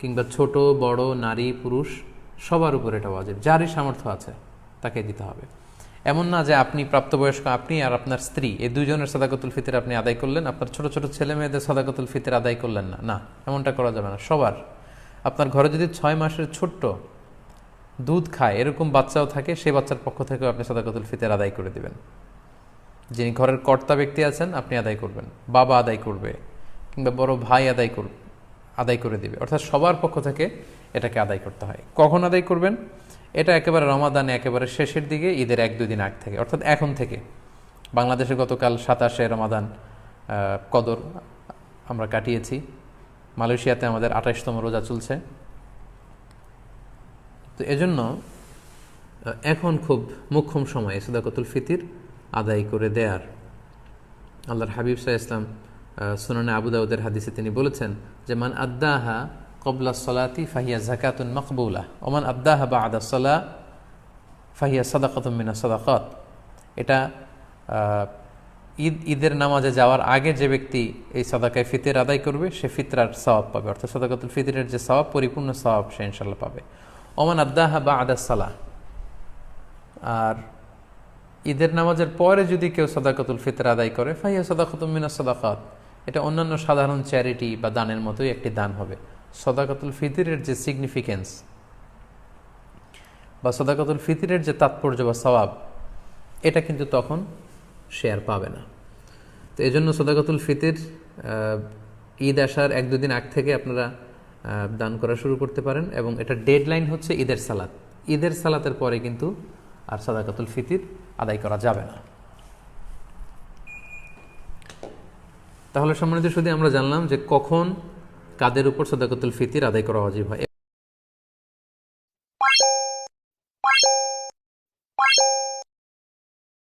কিংবা ছোট, বড়, নারী, পুরুষ, সবার উপর এটা ওয়াজিব। যারই সামর্থ্য আছে তাকে দিতে হবে। এমন না যে আপনি প্রাপ্তবয়স্ক, আপনি আর আপনার স্ত্রী এই দুজনের সাদাকতুল ফিতর আপনি আদায় করলেন, আপনার ছোট ছোট ছেলে মেয়েদের সাদাকতুল ফিতর আদায় করলেন না। না, এমনটা করা যাবে না। সবার। আপনার ঘরে যদি ছয় মাসের ছোট্ট দুধ খায়, এরকম বাচ্চাও থাকে, সেই বাচ্চার পক্ষ থেকেও আপনি সাদাকতুল ফিতর আদায় করে দিবেন। যিনি ঘরের কর্তা ব্যক্তি আছেন, আপনি আদায় করবেন। বাবা আদায় করবে, কিংবা বড় ভাই আদায় করবে। আদায় করে দিবে। অর্থাৎ সবার পক্ষ থেকে এটাকে আদায় করতে হয়। কখন আদায় করবেন? এটা একেবারে রমাদানে একেবারে শেষের দিকে, ঈদের এক, দুই দিন আগ থেকে, অর্থাৎ এখন থেকে। বাংলাদেশে গতকাল সাতাশে রমাদান কদর আমরা কাটিয়েছি। মালয়েশিয়াতে আমাদের আঠাশতম রোজা চলছে। তো এজন্য এখন খুব মুখ্যম সময় সদাকতুল ফিতির আদায় করে দেয়ার। আল্লাহর হাবিব সাহা ইসলাম সুনানে আবু দাউদের হাদিসে তিনি বলেছেন যে, মান আদ্দাহা কবলা সলাতি ফাহিয়া জাকাতুন মকবুলা ওমান আদ্দাহা বা আদা সলা ফাহিয়া সাদাকাতুম মিনা সাদাকাত। এটা ঈদ, ঈদের নামাজে যাওয়ার আগে যে ব্যক্তি এই সাদাকায় ফিতের আদায় করবে, সে ফিতরার সওয়াব পাবে। অর্থাৎ সাদাকাতুল ফিতরের যে সওয়াব, পরিপূর্ণ সওয়াব সে ইনশাল্লাহ পাবে। ওমান আদ্দাহা বা আদা সালা। আর ঈদের নামাজের পরে যদি কেউ সদাকতুল ফিতর আদায় করে ফাইয়া সদাকতুল মিনা সদাকাত। এটা অন্যান্য সাধারণ চ্যারিটি বা দানের মতোই একটি দান হবে। সদাকতুল ফিতিরের যে সিগনিফিকেন্স বা সদাকতুল ফিতিরের যে তাৎপর্য বা সওয়াব, এটা কিন্তু তখন শেয়ার পাবে না। তো এই জন্য সদাকতুল ফিতির ঈদ আসার এক দুদিন আগ থেকে আপনারা দান করা শুরু করতে পারেন এবং এটা ডেডলাইন হচ্ছে ঈদের সালাত। ঈদের সালাতের পরে কিন্তু আর সাদাকাতুল ফিতির আদায় করা যাবে না। তাহলে সম্মানিত শুধু আমরা জানলাম যে কখন কাদের উপর সদাকতুল ফিতির আদায় করা অজীব হয়।